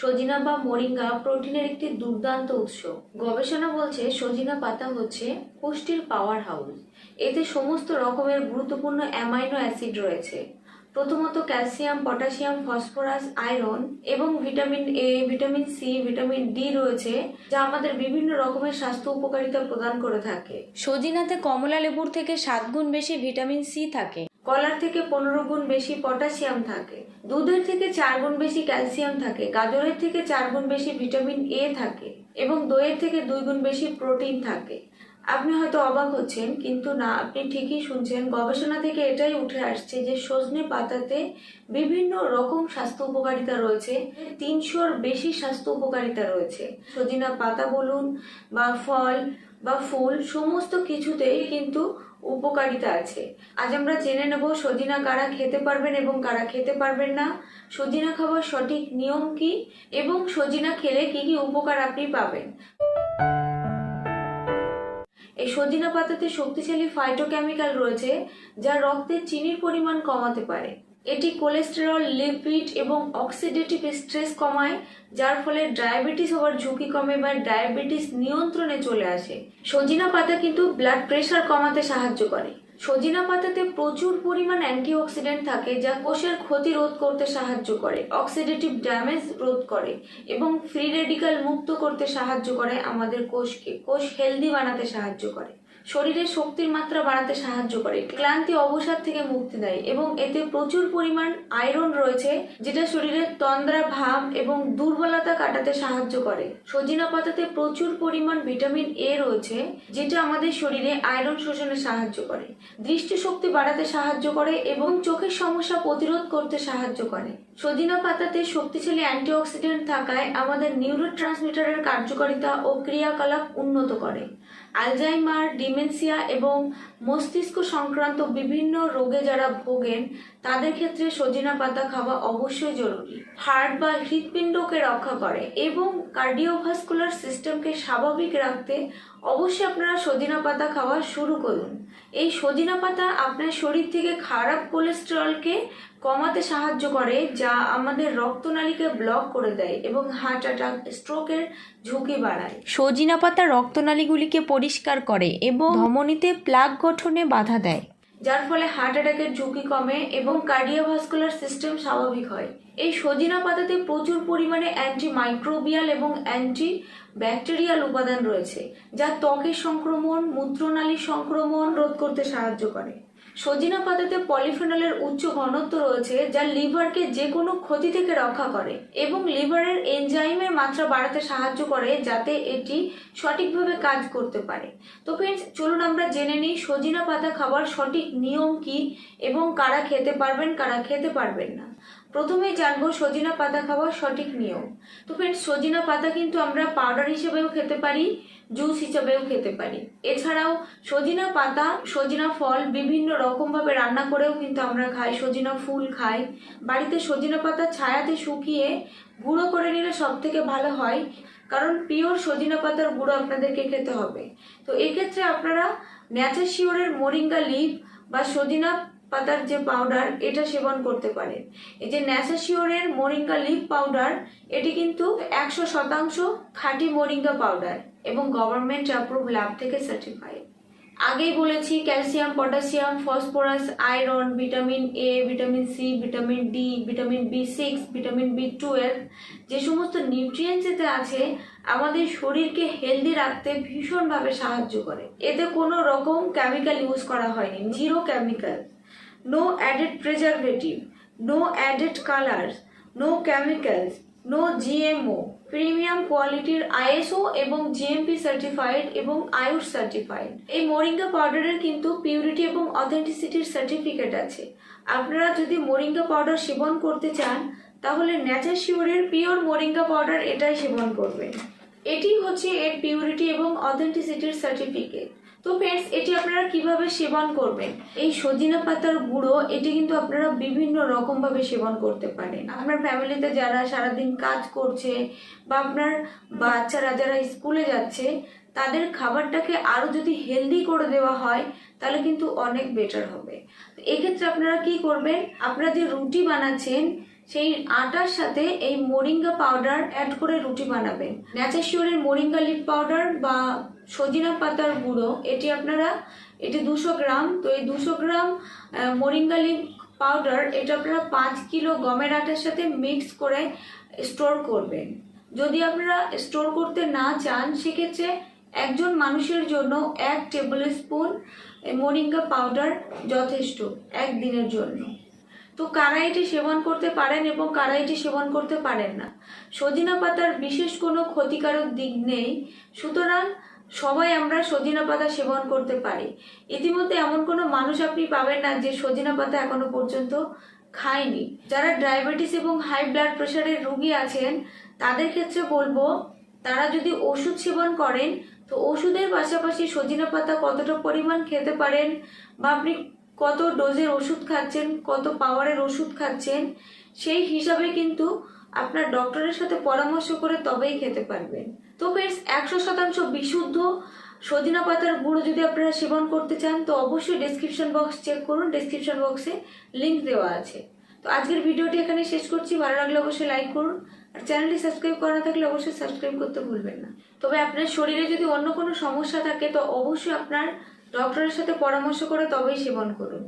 সজিনা বা মোরিঙ্গা প্রোটিনের একটি দুর্দান্ত উৎস। গবেষণা বলছে সজিনা পাতা হচ্ছে পুষ্টির পাওয়ার হাউস এতে সমস্ত রকমের গুরুত্বপূর্ণ অ্যামাইনো অ্যাসিড রয়েছে। প্রথমত ক্যালসিয়াম, পটাশিয়াম, ফসফরাস, আয়রন এবং vitamin A vitamin C vitamin D রয়েছে, যা আমাদের বিভিন্ন রকমের স্বাস্থ্য উপকারিতা প্রদান করে থাকে। সজিনাতে কমলা লেবুর থেকে সাত গুণ বেশি ভিটামিন সি থাকে। কলার থেকে পনেরো গুণ বেশি পটাশিয়াম থাকে। দুধের থেকে চার গুণ বেশি ক্যালসিয়াম থাকে। গাজরের থেকে চার গুণ বেশি ভিটামিন এ থাকে এবং দইয়ের থেকে দুই গুণ বেশি প্রোটিন থাকে। আপনি হয়তো অবাক হচ্ছেন, কিন্তু না, আপনি ঠিকই শুনছেন। গবেষণা থেকে এটাই উঠে আসছে যে সজনে পাতাতে বিভিন্ন রকম স্বাস্থ্য উপকারিতা রয়েছে। তিনশোর বেশি স্বাস্থ্য উপকারিতা রয়েছে। সজিনা পাতা বলুন বা ফল বা ফুল, সমস্ত কিছুতেই কিন্তু উপকারিতা আছে। আজ আমরা জেনে নেব সজিনা কারা খেতে পারবেন এবং কারা খেতে পারবেন না। সজিনা খাবার সঠিক নিয়ম কি এবং সজিনা খেলে কি কি উপকার আপনি পাবেন? এই সজিনা পাতাতে শক্তিশালী ফাইটোকেমিক্যাল রয়েছে, যা রক্তে চিনির পরিমাণ কমাতে পারে। এটি কোলেস্টেরল লিপিড এবং অক্সিডেটিভ স্ট্রেস কমায়, যার ফলে ডায়াবেটিস হওয়ার ঝুঁকি কমে বা ডায়াবেটিস নিয়ন্ত্রণে চলে আসে। সজিনা পাতা কিন্তু ব্লাড প্রেশার কমাতে সাহায্য করে। সজিনা পাতাতে প্রচুর পরিমাণ অ্যান্টিঅক্সিডেন্ট থাকে, যা কোষের ক্ষতি রোধ করতে সাহায্য করে অক্সিডেটিভ ড্যামেজ রোধ করে এবং ফ্রি রেডিক্যাল মুক্ত করতে সাহায্য করে আমাদের কোষকে, কোষ হেলদি বানাতে সাহায্য করে। শরীরের শক্তির মাত্রা বাড়াতে সাহায্য করে। ক্লান্তি অবসাদ থেকে মুক্তি দেয় এবং এতে প্রচুর পরিমাণ আয়রন রয়েছে, যেটা শরীরের তন্দ্রা ভাব এবং দুর্বলতা কাটাতে সাহায্য করে। সজিনা পাতাতে প্রচুর পরিমাণ ভিটামিন এ রয়েছে, যেটা আমাদের শরীরে আয়রন শোষণে সাহায্য করে। দৃষ্টিশক্তি বাড়াতে সাহায্য করে এবং চোখের সমস্যা প্রতিরোধ করতে সাহায্য করে। সজিনা পাতাতে শক্তিশালী অ্যান্টিঅক্সিডেন্ট থাকায় আমাদের নিউরো ট্রান্সমিটারের কার্যকারিতা ও ক্রিয়াকলাপ উন্নত করে। আলজাইমার ডিমেনসিয়া এবং মস্তিষ্ক সংক্রান্ত বিভিন্ন রোগে যারা ভোগেন তাদের ক্ষেত্রে সজিনা পাতা খাওয়া অবশ্যই জরুরি। হার্ট বা হৃৎপিণ্ডকে রক্ষা করে এবং কার্ডিওভাস্কুলার সিস্টেমকে স্বাভাবিক রাখতে অবশ্যই আপনারা সজিনা পাতা খাওয়া শুরু করুন। এই সজিনা পাতা আপনার শরীর থেকে খারাপ কোলেস্টেরলকে কমাতে সাহায্য করে, যা আমাদের রক্তনালীকে ব্লক করে দেয় এবং হার্ট অ্যাটাক, স্ট্রোকের ঝুঁকি বাড়ায়। সজিনা পাতা রক্তনালীগুলিকে পরিষ্কার করে এবং ধমনীতে প্লাগ গঠনে বাধা দেয়। যার ফলে হার্ট অ্যাটাকের ঝুঁকি কমে এবং কার্ডিওভাস্কুলার সিস্টেম স্বাভাবিক হয়। এই সজিনা পাতাতে প্রচুর পরিমাণে অ্যান্টি মাইক্রোবিয়াল এবং অ্যান্টি ব্যাকটেরিয়াল উপাদান রয়েছে, যা ত্বকের সংক্রমণ মূত্রনালীর সংক্রমণ রোধ করতে সাহায্য করে। সজিনা পাতাতে পলিফেনলের উচ্চ ঘনত্ব রয়েছে যা লিভারকে যে কোনো ক্ষতি থেকে রক্ষা করে এবং লিভারের এনজাইমের মাত্রা বাড়াতে সাহায্য করে যাতে এটি সঠিকভাবে কাজ করতে পারে। তো ফ্রেন্ডস চলুন আমরা জেনে নিই সজিনা পাতা খাবার সঠিক নিয়ম কি এবং কারা খেতে পারবেন, কারা খেতে পারবেন না। প্রথমেই জানব সজিনা পাতা খাওয়ার সঠিক নিয়ম। তো ফ্রেন্ডস সজিনা পাতা কিন্তু আমরা পাউডার হিসেবেও খেতে পারি জুস হিসেবেও খেতে পারি। এছাড়াও সজিনা পাতা, সজিনা ফল বিভিন্ন রকমভাবে রান্না করেও কিন্তু আমরা খাই। সজিনা ফুল খাই। বাড়িতে সজিনা পাতা ছায়াতে শুকিয়ে গুঁড়ো করে নিলে সব থেকে ভালো হয়, কারণ পিওর সজিনা পাতার গুঁড়ো আপনাদেরকে খেতে হবে। তো এক্ষেত্রে আপনারা ন্যাচার শিওরের মোরিঙ্গা লিভ বা সজিনা পাতার যে পাউডার এটা সেবন করতে পারেন এই যে ন্যাসাশিওরের মোরিঙ্গা লিভ পাউডার এটি কিন্তু একশো শতাংশ খাঁটি মোরিঙ্গা পাউডার এবং গভর্নমেন্ট অ্যাপ্রুভ ল্যাব থেকে সার্টিফাইড আগেই বলেছি calcium potassium phosphorus iron vitamin A vitamin C vitamin D vitamin B six vitamin B twelve যে সমস্ত নিউট্রিয়েন্টস এতে আছে, আমাদের শরীরকে হেলদি রাখতে ভীষণভাবে সাহায্য করে। এতে কোনো রকম কেমিক্যাল ইউজ করা হয়নি zero chemical no added preservative, no added colors, no chemicals, no GMO, premium কোয়ালিটির আইএসও এবং জিএমপি সার্টিফাইড এবং আয়ুষ সার্টিফাইড এই মোরিঙ্গা পাউডারের কিন্তু পিউরিটি এবং অথেন্টিসিটির সার্টিফিকেট আছে। আপনারা যদি মোরিঙ্গা পাউডার সেবন করতে চান তাহলে ন্যাচার শিওরের পিওর মোরিঙ্গা পাউডার এটাই সেবন করবেন। এটি হচ্ছে এর পিউরিটি এবং অথেন্টিসিটির সার্টিফিকেট তো ফ্রেন্ডস এটি আপনারা কীভাবে সেবন করবেন? এই সজিনা পাতার গুঁড়ো, এটি কিন্তু আপনারা বিভিন্ন রকম ভাবে সেবন করতে পারেন। আপনার ফ্যামিলিতে যারা সারাদিন কাজ করছে বা আপনার বাচ্চারা যারা স্কুলে যাচ্ছে, তাদের খাবারটাকে আরও যদি হেলদি করে দেওয়া হয়, তাহলে কিন্তু অনেক বেটার হবে। এক্ষেত্রে আপনারা কি করবেন? আপনারা যে রুটি বানাচ্ছেন সেই আটার সাথে এই মোরিঙ্গা পাউডার অ্যাড করে রুটি বানাবেন ন্যাচাশিওরের মোরিঙ্গা লিপ পাউডার বা সজিনা পাতার গুঁড়ো, এটি আপনারা, এটি দুশো গ্রাম, তো এই দুশো গ্রাম মোরিঙ্গা লিপ পাউডার এটা আপনারা পাঁচ কিলো গমের আটার সাথে মিক্স করে স্টোর করবেন। যদি আপনারা স্টোর করতে না চান, সেক্ষেত্রে একজন মানুষের জন্য এক টেবিল স্পুন মোরিঙ্গা পাউডার যথেষ্ট, একদিনের জন্য। তো কারা এটি সেবন করতে পারেন এবং কারা এটি সেবন করতে পারেন না? সজিনা পাতার বিশেষ কোনো ক্ষতিকারক দিক নেই। সুতরাং সবাই আমরা সজিনা পাতা সেবন করতে পারি। ইতিমধ্যে এমন কোনো মানুষ আপনি পাবেন না যে সজিনা পাতা এখনও পর্যন্ত খায়নি। যারা ডায়াবেটিস এবং হাই ব্লাড প্রেশারের রোগী আছেন, তাদের ক্ষেত্রে বলব, তারা যদি ওষুধ সেবন করেন, তো ওষুধের পাশাপাশি সজিনা পাতা কতটা পরিমাণ খেতে পারেন বা আপনি কত ডোজের ওষুধ খাচ্ছেন, কত পাওয়ারের ওষুধ খাচ্ছেন, সেই হিসাবে কিন্তু আপনার ডক্টরের সাথে পরামর্শ করে তবেই খেতে পারবেন। তো ফ্রেন্ডস একশো শতাংশ বিশুদ্ধ সজিনা পাতার গুঁড়ো যদি আপনারা সেবন করতে চান, তো অবশ্যই ডেসক্রিপশন বক্স চেক করুন ডেসক্রিপশন বক্সে লিঙ্ক দেওয়া আছে। তো আজকের ভিডিওটি এখানে শেষ করছি, ভালো লাগলে অবশ্যই লাইক করুন, আর চ্যানেলটি সাবস্ক্রাইব করা না থাকলে অবশ্যই সাবস্ক্রাইব করতে ভুলবেন না। তবে আপনার শরীরে যদি অন্য কোনো সমস্যা থাকে, তো অবশ্যই আপনার ডক্টরের সাথে পরামর্শ করে তবেই সেবন করুন।